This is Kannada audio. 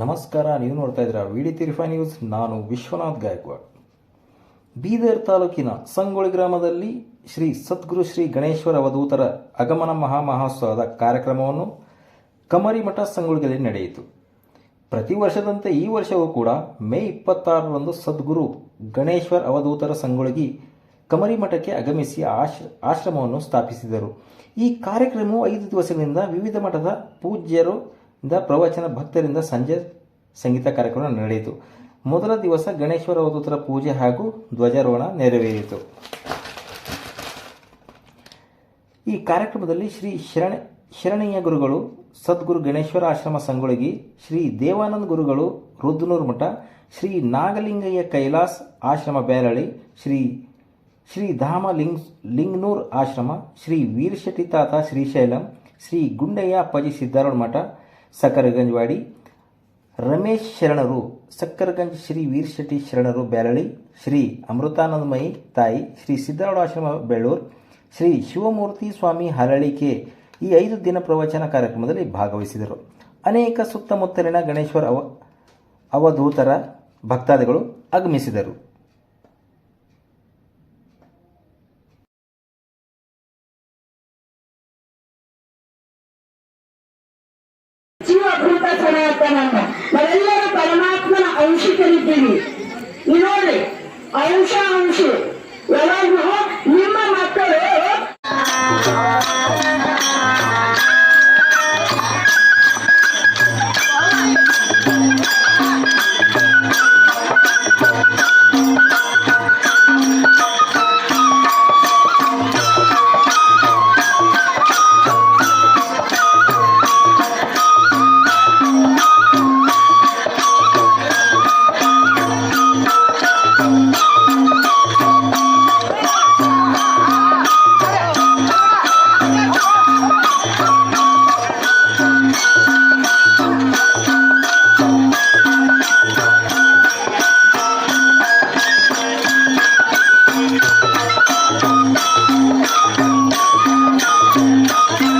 ನಮಸ್ಕಾರ, ನೀವು ನೋಡ್ತಾ ಇದ್ದೀರಾ ವಿಡಿ ತಿರಿಫಾ ನ್ಯೂಸ್. ನಾನು ವಿಶ್ವನಾಥ್ ಗಾಯಕ್ವಾಡ್. ಬೀದರ್ ತಾಲೂಕಿನ ಸಂಗೊಳ್ಳಿ ಗ್ರಾಮದಲ್ಲಿ ಶ್ರೀ ಸದ್ಗುರು ಶ್ರೀ ಗಣೇಶ್ವರ ಅವಧೂತರ ಆಗಮನ ಮಹಾಮಹೋತ್ಸವದ ಕಾರ್ಯಕ್ರಮವನ್ನು ಕಮರಿಮಠ ಸಂಗೊಳ್ಳಿಯಲ್ಲಿ ನಡೆಯಿತು. ಪ್ರತಿ ವರ್ಷದಂತೆ ಈ ವರ್ಷವೂ ಕೂಡ ಮೇ ಇಪ್ಪತ್ತಾರರಂದು ಸದ್ಗುರು ಗಣೇಶ್ವರ ಅವಧೂತರ ಸಂಗೊಳ್ಗಿ ಕಮರಿಮಠಕ್ಕೆ ಆಗಮಿಸಿ ಆಶ್, ಆಶ್ರಮವನ್ನು ಸ್ಥಾಪಿಸಿದರು. ಈ ಕಾರ್ಯಕ್ರಮವು ಐದು ದಿವಸದಿಂದ ವಿವಿಧ ಮಠದ ಪೂಜ್ಯರಿಂದ ಪ್ರವಚನ ಭಕ್ತರಿಂದ ಸಂಜೆ ಸಂಗೀತ ಕಾರ್ಯಕ್ರಮ ನಡೆಯಿತು. ಮೊದಲ ದಿವಸ ಗಣೇಶ್ವರ ಅವಧೂತರ ಪೂಜೆ ಹಾಗೂ ಧ್ವಜಾರೋಹಣ ನೆರವೇರಿತು. ಈ ಕಾರ್ಯಕ್ರಮದಲ್ಲಿ ಶ್ರೀ ಶರಣ, ಶರಣೀಯ ಗುರುಗಳು, ಸದ್ಗುರು ಗಣೇಶ್ವರ ಆಶ್ರಮ ಸಂಗೊಳಗಿ, ಶ್ರೀ ದೇವಾನಂದ ಗುರುಗಳು, ರುದ್ನೂರ್ ಮಠ, ಶ್ರೀ ನಾಗಲಿಂಗಯ್ಯ ಕೈಲಾಸ್ ಆಶ್ರಮ ಬ್ಯಾರಳಿ, ಶ್ರೀ ಶ್ರೀ ಧಾಮ ಲಿಂಗ್, ಲಿಂಗ್ನೂರ್ ಆಶ್ರಮ, ಶ್ರೀ ವೀರಶೆಟ್ಟಿ ತಾತ ಶ್ರೀಶೈಲಂ, ಶ್ರೀ ಗುಂಡಯ್ಯ ಅಪ್ಪಾಜಿ ಸಿದ್ದಾರೂಢ ಮಠ ಸಕರಗಂಜವಾಡಿ, ರಮೇಶ್ ಶರಣರು ಸಕ್ಕರಗಂಜ್ ಶ್ರೀ ವೀರಶೆಟ್ಟಿ ಶರಣರು ಬ್ಯಾರಳಿ ಶ್ರೀ ಅಮೃತಾನಂದಮಯಿ ತಾಯಿ, ಶ್ರೀ ಸಿದ್ದಾರೂಢ ಆಶ್ರಮ ಬೆಳ್ಳೂರ್, ಶ್ರೀ ಶಿವಮೂರ್ತಿ ಸ್ವಾಮಿ ಹರಳಿಕೆ ಈ ಐದು ದಿನ ಪ್ರವಚನ ಕಾರ್ಯಕ್ರಮದಲ್ಲಿ ಭಾಗವಹಿಸಿದರು. ಅನೇಕ ಸುತ್ತಮುತ್ತಲಿನ ಗಣೇಶ್ವರ ಅವ, ಅವಧೂತರ ಭಕ್ತಾದಿಗಳು ಆಗಮಿಸಿದರು. ಜೀವಭೂತ ಸನಾತನನ್ನ ನಾವೆಲ್ಲರೂ ಪರಮಾತ್ಮನ ಅಂಶಿಕರಿದ್ದೀವಿ ನೀವು ನೋಡ್ರಿ ಅಂಶ ಅಂಶಿ ಯಾವಾಗೂ ನಿಮ್ಮ ಮಕ್ಕಳು Thank you.